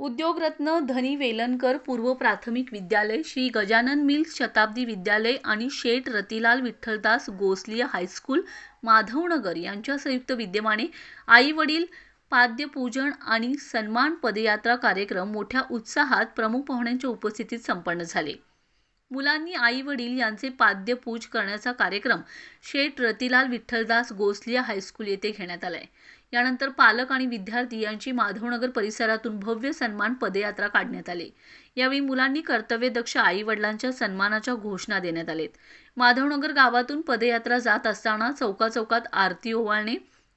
उद्योगरत्न धनी वेलणकर पूर्व प्राथमिक विद्यालय श्री गजानन मिल्स शताब्दी विद्यालय आणि शेठ रतिलाल विठ्ठलदास गोसलिया हायस्कूल माधवनगर यांच्या संयुक्त विद्यमाने आई वडील पाद्यपूजन आणि सन्मान पदयात्रा कार्यक्रम मोठ्या उत्साहात प्रमुख पाहुण्यांच्या उपस्थितीत संपन्न झाले. मुलांनी आई वडील यांचे पाद्यपूज करण्याचा कार्यक्रम शेठ रतिलाल विठ्ठलदास गोसलिया हायस्कूल येथे घेण्यात आलाय. यानंतर पालक आणि विद्यार्थी यांची माधवनगर परिसरातून भव्य सन्मान पदयात्रा काढण्यात आली. यावेळी मुलांनी कर्तव्यदक्ष आई वडिलांच्या सन्मानाच्या घोषणा देण्यात आलेत. माधवनगर गावातून पदयात्रा जात असताना चौका चौकात आरती ओवाळणे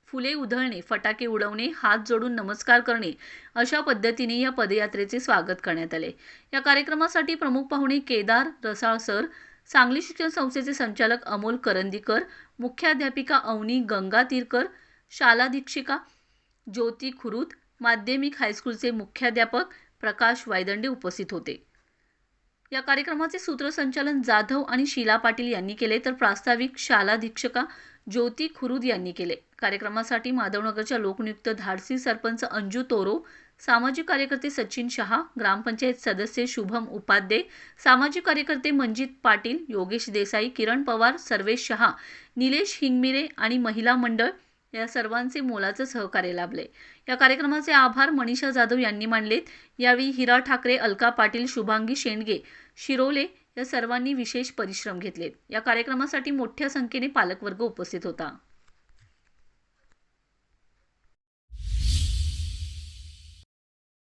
फुले उधळणे फटाके उडवणे हात जोडून नमस्कार करणे अशा पद्धतीने या पदयात्रेचे स्वागत करण्यात आले. या कार्यक्रमासाठी प्रमुख पाहुणे केदार रसाळ सर सांगली शिक्षण संस्थेचे संचालक अमोल करंदीकर मुख्याध्यापिका अवनी गंगातीरकर शालाधीक्षिका ज्योती खुरुत माध्यमिक हायस्कूलचे मुख्याध्यापक प्रकाश वायदंडे उपस्थित होते. या कार्यक्रमाचे सूत्रसंचालन जाधव आणि शीला पाटील यांनी केले तर प्रास्ताविक शालाधीक्षका ज्योती खुरुद यांनी केले. कार्यक्रमासाठी माधवनगरच्या लोकनियुक्त धाडसी सरपंच अंजू तोरो सामाजिक कार्यकर्ते सचिन शहा ग्रामपंचायत सदस्य शुभम उपाध्ये सामाजिक कार्यकर्ते मंजित पाटील योगेश देसाई किरण पवार सर्वेश शहा निलेश हिंगमिरे आणि महिला मंडळ या सर्वांचे मोलाचे सहकार्य लाभले. या कार्यक्रमाचे आभार मनीषा जाधव यांनी मानलेत. यावेळी हिरा ठाकरे अलका पाटील शुभांगी शेंडगे शिरोले या सर्वांनी विशेष परिश्रम घेतलेत. या कार्यक्रमासाठी मोठ्या संख्येने पालकवर्ग उपस्थित होता.